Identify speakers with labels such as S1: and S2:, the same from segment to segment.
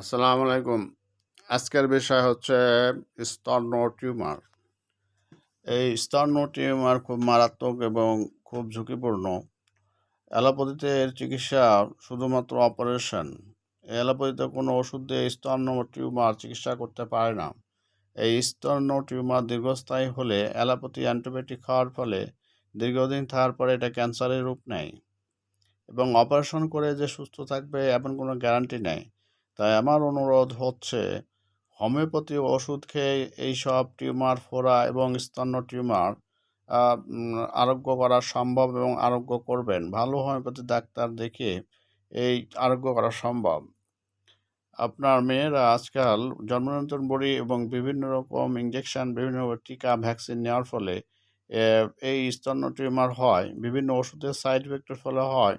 S1: আসসালামু আলাইকুম। আজকের বিষয় হচ্ছে স্তন্য টিউমার। এই স্তন্য টিউমার খুব মারাত্মক এবং খুব ঝুঁকিপূর্ণ। অ্যালোপ্যাথিতে এর চিকিৎসা শুধুমাত্র অপারেশন। অ্যালোপ্যাথিতে কোনো ওষুধ দিয়ে স্তন্য টিউমার চিকিৎসা করতে পারে না। এই স্তন্য টিউমার দীর্ঘস্থায়ী হলে অ্যালোপ্যাথি অ্যান্টিবায়োটিক খাওয়ার ফলে দীর্ঘদিন থাকার পরে এটা ক্যান্সারের রূপ নেয়। এবং অপারেশন করে যে সুস্থ থাকবে এমন কোনো গ্যারান্টি নেই। তাই আমার অনুরোধ হচ্ছে, হোমিওপ্যাথি ওষুধ খেয়ে এইসব টিউমার ফোড়া এবং স্তন্য টিউমার আরোগ্য করা সম্ভব এবং আরোগ্য করবেন। ভালো হোমিওপ্যাথি ডাক্তার দেখে এই আরোগ্য করা সম্ভব। আপনার মেয়েরা আজকাল জন্মনিয়ন্ত্রণ বড়ি এবং বিভিন্ন রকম ইঞ্জেকশন বিভিন্ন টিকা ভ্যাকসিন নেওয়ার ফলে এই স্তন্য টিউমার হয়, বিভিন্ন ওষুধের সাইড ইফেক্টের ফলে হয়।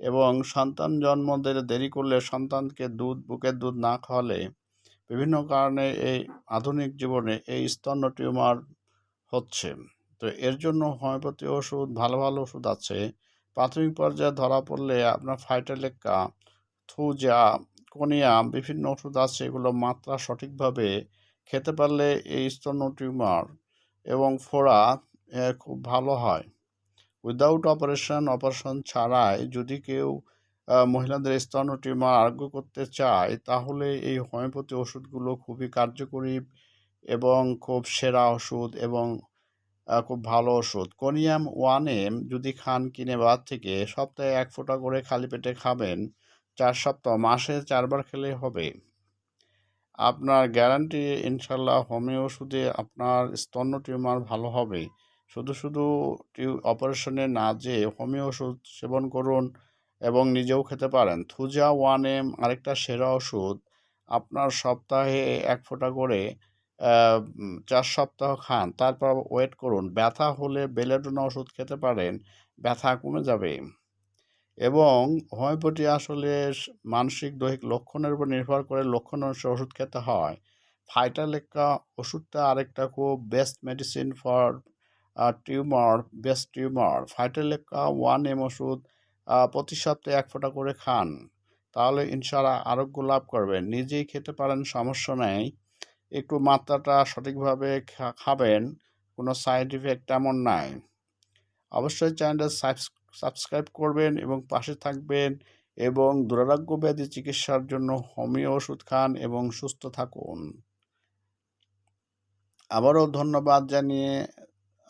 S1: এবং সন্তান জন্ম দেরি করলে সন্তানকে দুধ, বুকের দুধ না খাওয়ালে বিভিন্ন কারণে এই আধুনিক জীবনে এই স্তন্য টিউমার হচ্ছে। তো এর জন্য হোমিওপ্যাথি ওষুধ, ভালো ভালো ওষুধ আছে। প্রাথমিক পর্যায়ে ধরা পড়লে আপনার ফাইটালেক্কা, থুজা, কোনিয়া বিভিন্ন ওষুধ আছে এগুলো মাত্রা সঠিকভাবে খেতে পারলে এই স্তন্য টিউমার এবং ফোড়া খুব ভালো হয়। উইদাউট অপারেশন অপারেশন ছাড়াই যদি কেউ মহিলাদের স্তন টিউমার আরোগ্য করতে চায়, তাহলে এই হোমিওপ্যাথি ওষুধগুলো খুবই কার্যকরী এবং খুব সেরা ওষুধ এবং খুব ভালো ওষুধ। কোনিয়াম ওয়ান এম যদি খান কিনে বাদ থেকে, সপ্তাহে এক ফোঁটা করে খালি পেটে খাবেন, চার সপ্তাহ, মাসে চারবার খেলে হবে। আপনার গ্যারান্টি ইনশাল্লাহ হোমিও ওষুধে আপনার স্তন্য টিউমার ভালো হবে। শুধু শুধু অপারেশনে না যে হোমিও ওষুধ সেবন করুন এবং নিজেও খেতে পারেন। থুজা ওয়ান এম আরেকটা সেরা ওষুধ। আপনার সপ্তাহে এক ফোঁটা করে চার সপ্তাহ খান, তারপর ওয়েট করুন। ব্যথা হলে বেলেডোনা ওষুধ খেতে পারেন, ব্যথা কমে যাবে। এবং হোমিওপ্যাথি আসলে মানসিক দৈহিক লক্ষণের উপর নির্ভর করে লক্ষণ অনুসারে ওষুধ খেতে হয়। ফাইটালেক্কা ওষুধটা আরেকটা খুব best medicine for tumour, best tumour ফাইটালেক্কা one M ওষুধ প্রতি সপ্তাহে এক ফোঁটা করে খান। তাহলে ইনশাল্লাহ আরোগ্য লাভ করবেন। নিজেই খেতে পারেন, সমস্যা নেই। একটু মাত্রাটা সঠিকভাবে খাবেন, কোনো সাইড ইফেক্ট তেমন নাই। অবশ্যই চ্যানেলটা সাবস্ক্রাইব করবেন এবং পাশে থাকবেন এবং দুরারোগ্য ব্যাধি চিকিৎসার জন্য হোমিও ওষুধ খান এবং সুস্থ থাকুন। আবারও ধন্যবাদ জানিয়ে